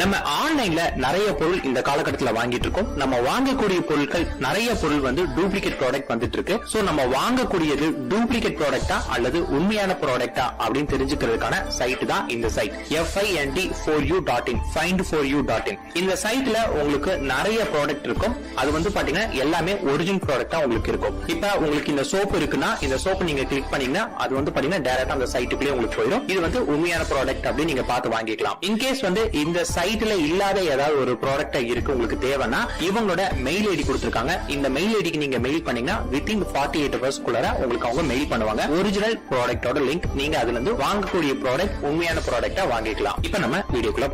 நம்ம ஆன்லைன்ல நிறைய பொருள் இந்த காலகட்டத்துல வாங்கிட்டு இருக்கோம் நம்ம வாங்கக்கூடிய பொருட்கள் நிறைய பொருள் வந்து டூப்ளிகேட் ப்ராடக்ட் வந்துட்டு இருக்கு சோ நம்ம வாங்கக்கூடியது டூப்ளிகேட் ப்ராடக்டா அல்லது உண்மையான ப்ராடக்டா அப்படின்னு தெரிஞ்சுக்கிறதுக்கான சைட் தான் இந்த site F I N D for you dot in find for you dot in இந்த சைட்ல உங்களுக்கு நிறைய ப்ராடக்ட் இருக்கும். அது வந்து பாத்தீங்கன்னா எல்லாமே ஒரிஜினல் ப்ராடக்டா உங்களுக்கு இருக்கும். இப்ப உங்களுக்கு இந்த சோப்பு இருக்குன்னா இந்த சோப்பு நீங்க கிளிக் பண்ணீங்கன்னா அது வந்து பாத்தீங்கன்னா டேரக்டா அந்த சைட்டுக்குள்ளே உங்களுக்கு போயிடும். இது வந்து உண்மையான ப்ராடக்ட் அப்படின்னு நீங்க பார்த்து வாங்கிக்கலாம். இன்கேஸ் வந்து இந்த சைட் சைட்ல இல்லாத ஏதாவது ஒரு ப்ராடக்ட் இருக்கு உங்களுக்கு தேவைன்னா இவங்களோட மெயில் ஐடி கொடுத்துருக்காங்க. இந்த மெயில் ஐடிக்கு நீங்க மெயில் பண்ணீங்கன்னா வித்தின் ஃபார்ட்டி எயிட் ஹவர்ஸ் குள்ளார உங்களுக்கு அவங்க மெயில் பண்ணுவாங்க. ஒரிஜினல் ப்ராடக்டோட லிங்க் நீங்க அதுல இருந்து வாங்கக்கூடிய ப்ராடக்ட் உண்மையான ப்ராடக்டா வாங்கிக்கலாம். இப்ப நம்ம வீடியோக்குள்ள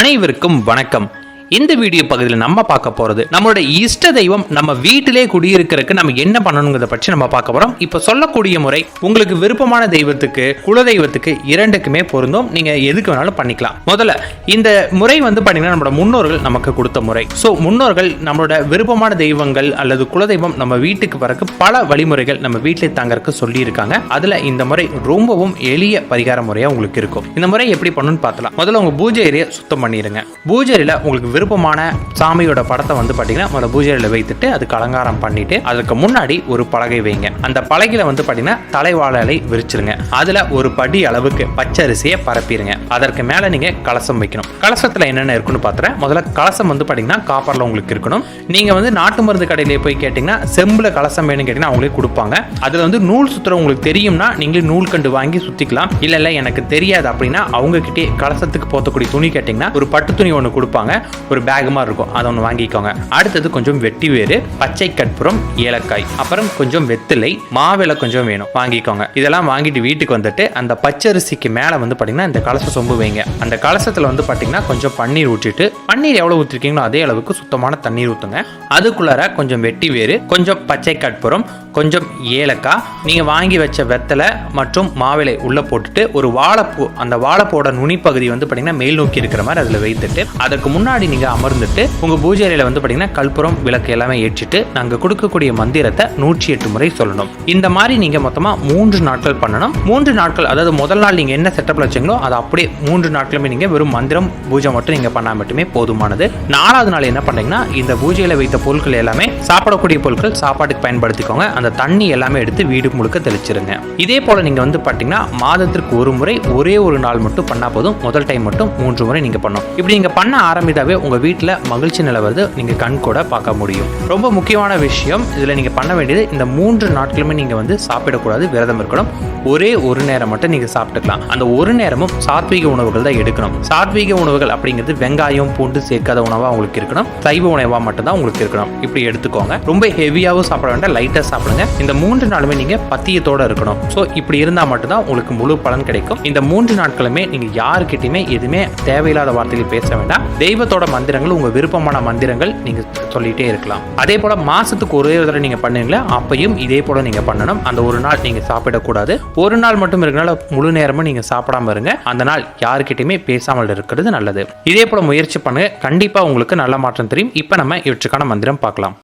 அனைவருக்கும் வணக்கம். இந்த வீடியோ பகுதியில் நம்ம பார்க்க போகிறது நம்மளோட இஷ்ட தெய்வம் நம்ம வீட்டிலே குடியிருக்கிறதுக்கு நம்ம என்ன பண்ணணுங்கிறத பற்றி நம்ம பார்க்க போகிறோம் இப்போ சொல்லக்கூடிய முறை உங்களுக்கு விருப்பமான தெய்வத்துக்கு குலதெய்வத்துக்கு இரண்டுக்குமே பொருந்தும். நீங்கள் எதுக்கு வேணாலும் பண்ணிக்கலாம். முதல்ல இந்த முறை வந்து பார்த்தீங்கன்னா நம்மளோட முன்னோர்கள் நமக்கு கொடுத்த முறை. ஸோ முன்னோர்கள் நம்மளோட விருப்பமான தெய்வங்கள் அல்லது குலதெய்வம் நம்ம வீட்டுக்கு வரக்கு பல வழிமுறைகள் நம்ம வீட்டிலே தாங்கறதுக்கு சொல்லியிருக்காங்க. அதில் இந்த முறை ரொம்பவும் எளிய பரிகார முறையாக உங்களுக்கு இருக்கும். இந்த முறை எப்படி பண்ணணும்னு பார்த்தலாம். முதல்ல உங்கள் பூஜை ஏரியை சுத்தம் பண்ணிடுங்க. பூஜை அறையில உங்களுக்கு விருப்பமான சாமியோட படத்தை வந்து பார்த்தீங்கன்னா முதல்ல பூஜையில் வைத்துட்டு அதுக்கு அலங்காரம் பண்ணிட்டு அதுக்கு முன்னாடி ஒரு பலகை வைங்க. அந்த பலகையில வந்து பார்த்தீங்கன்னா தலைவாழலை விரிச்சிருங்க. அதுல ஒரு படி அளவுக்கு பச்சரிசியை பரப்பிடுங்க அதற்கு மேலே நீங்க கலசம் வைக்கணும். கலசத்துல என்னென்ன இருக்குன்னு பார்த்துறேன் முதல்ல கலசம் வந்து பார்த்தீங்கன்னா காப்பர்ல உங்களுக்கு இருக்கணும். நீங்க வந்து நாட்டு மருந்து கடையில போய் கேட்டிங்கன்னா செம்புல கலசம் வேணும்னு கேட்டிங்கன்னா அவங்களே கொடுப்பாங்க. அதுல வந்து நூல் சுத்துற உங்களுக்கு தெரியும்னா நீங்களே நூல் கண்டு வாங்கி சுத்திக்கலாம். இல்ல இல்ல எனக்கு தெரியாது அப்படின்னா அவங்க கிட்டே கலசத்துக்கு போத்தக்கூடிய துணி கேட்டிங்கன்னா ஒரு பட்டு துணி ஒன்று கொடுப்பாங்க. ஒரு பேக் மாதிரி இருக்கும். அதை ஒன்று வாங்கிக்கோங்க. அடுத்தது கொஞ்சம் வெட்டி வேறு பச்சை கற்பூரம் ஏலக்காய். அப்புறம் கொஞ்சம் வெத்திலை மாவிலை கொஞ்சம் வேணும். வாங்கிக்கோங்க. இதெல்லாம் வாங்கிட்டு வீட்டுக்கு வந்துட்டு அந்த பச்சரிசிக்கு மேலே வந்து பார்த்தீங்கன்னா இந்த கலச சொம்பு வைங்க. அந்த கலசத்தில் வந்து பார்த்தீங்கன்னா கொஞ்சம் பன்னீர் ஊற்றிட்டு பன்னீர் எவ்வளோ ஊற்றிருக்கீங்களோ அதே அளவுக்கு சுத்தமான தண்ணீர் ஊற்றுங்க அதுக்குள்ளார கொஞ்சம் வெட்டி வேறு கொஞ்சம் பச்சை கற்பூரம் கொஞ்சம் ஏலக்காய். நீங்கள் வாங்கி வச்ச வெத்தலை மற்றும் மாவிளை உள்ளே போட்டுட்டு ஒரு வாழைப்பூ அந்த வாழைப்பூவோட நுனிப்பகுதி வந்து பார்த்தீங்கன்னா மேல் நோக்கி இருக்கிற மாதிரி அதில் வைத்துட்டு அதுக்கு முன்னாடி நீங்கள் அமர்ந்துட்டு உங்கள் பூஜை அறையில் வந்து பார்த்தீங்கன்னா கற்பூரம் விளக்கு எல்லாமே ஏற்றிட்டு நாங்கள் கொடுக்கக்கூடிய மந்திரத்தை நூற்றி எட்டு முறை சொல்லணும். இந்த மாதிரி நீங்கள் மொத்தமாக மூன்று நாட்கள் பண்ணணும். மூன்று நாட்கள் அதாவது முதல் நாள் நீங்கள் என்ன செட்டப்பில் வச்சீங்களோ அதை அப்படியே மூன்று நாட்களுமே நீங்கள் வெறும் மந்திரம் பூஜை மட்டும் நீங்கள் பண்ணால் மட்டுமே போதுமானது. நாலாவது நாள் என்ன பண்ணீங்கன்னா இந்த பூஜையில் வைத்த பொருட்கள் எல்லாமே சாப்பிடக்கூடிய பொருட்கள் சாப்பாட்டுக்கு பயன்படுத்திக்கோங்க. அந்த தண்ணி எல்லாமே எடுத்து வீடு முழுக்க தெளிச்சிருங்க. இதே போல் நீங்கள் வந்து பார்த்தீங்கன்னா மாதத்திற்கு ஒரு முறை ஒரே ஒரு நாள் மட்டும் பண்ணால் போதும். முதல் டைம் மட்டும் மூன்று முறை நீங்கள் பண்ணணும். இப்படி நீங்கள் பண்ண ஆரம்பித்தாவே உங்கள் வீட்டில் மகிழ்ச்சி நிலவரது நீங்கள் கண் கூட பார்க்க முடியும். ரொம்ப முக்கியமான விஷயம் இதில் நீங்கள் பண்ண வேண்டியது இந்த மூன்று நாட்களுமே நீங்கள் வந்து சாப்பிடக்கூடாது விரதம் இருக்கணும். ஒரே ஒரு நேரம் மட்டும் நீங்கள் சாப்பிட்டுக்கலாம். அந்த ஒரு நேரமும் சாத்வீக உணவுகள் தான் எடுக்கணும். சாத்வீக உணவுகள் அப்படிங்கிறது வெங்காயம் பூண்டு சேர்க்காத உணவாக உங்களுக்கு இருக்கணும். சைவ உணவாக மட்டும்தான் உங்களுக்கு இருக்கணும். இப்படி எடுத்துக்கோங்க. ரொம்ப ஹெவியாகவும் சாப்பிட வேண்டாம் லைட்டாக சாப்பிடுங்க. இந்த மூன்று நாளுமே நீங்கள் பத்தியத்தோட இருக்கணும். ஸோ இப்படி இருந்தால் மட்டும்தான் உங்களுக்கு முழு பலன் கிடைக்கும். இந்த மூன்று நாட்களுமே நீங்கள் யாருக்கிட்டையுமே எதுவுமே தேவையில்லாத வார்த்தைகள் பேச வேண்டாம். தெய்வத்தோட மந்திரங்கள் உங்கள் விருப்பமான மந்திரங்கள் நீங்கள் சொல்லிகிட்டே இருக்கலாம். அதே போல் மாதத்துக்கு ஒரே ஒரு தடவை நீங்கள் பண்ணுவீங்களா? அப்பையும் இதே போல் நீங்கள் பண்ணணும். அந்த ஒரு நாள் நீங்கள் சாப்பிடக்கூடாது. ஒரு நாள் மட்டும் இருக்கனால முழு நேரமும் நீங்கள் சாப்பிடாம இருங்க. அந்த நாள் யாருக்கிட்டையுமே பேசாமல் இருக்கிறது நல்லது. இதே போல் முயற்சி பண்ணுங்க. கண்டிப்பாக உங்களுக்கு நல்ல மாற்றம் தெரியும். இப்போ நம்ம இவற்றுக்கான மந்திரம் பார்க்கலாம்.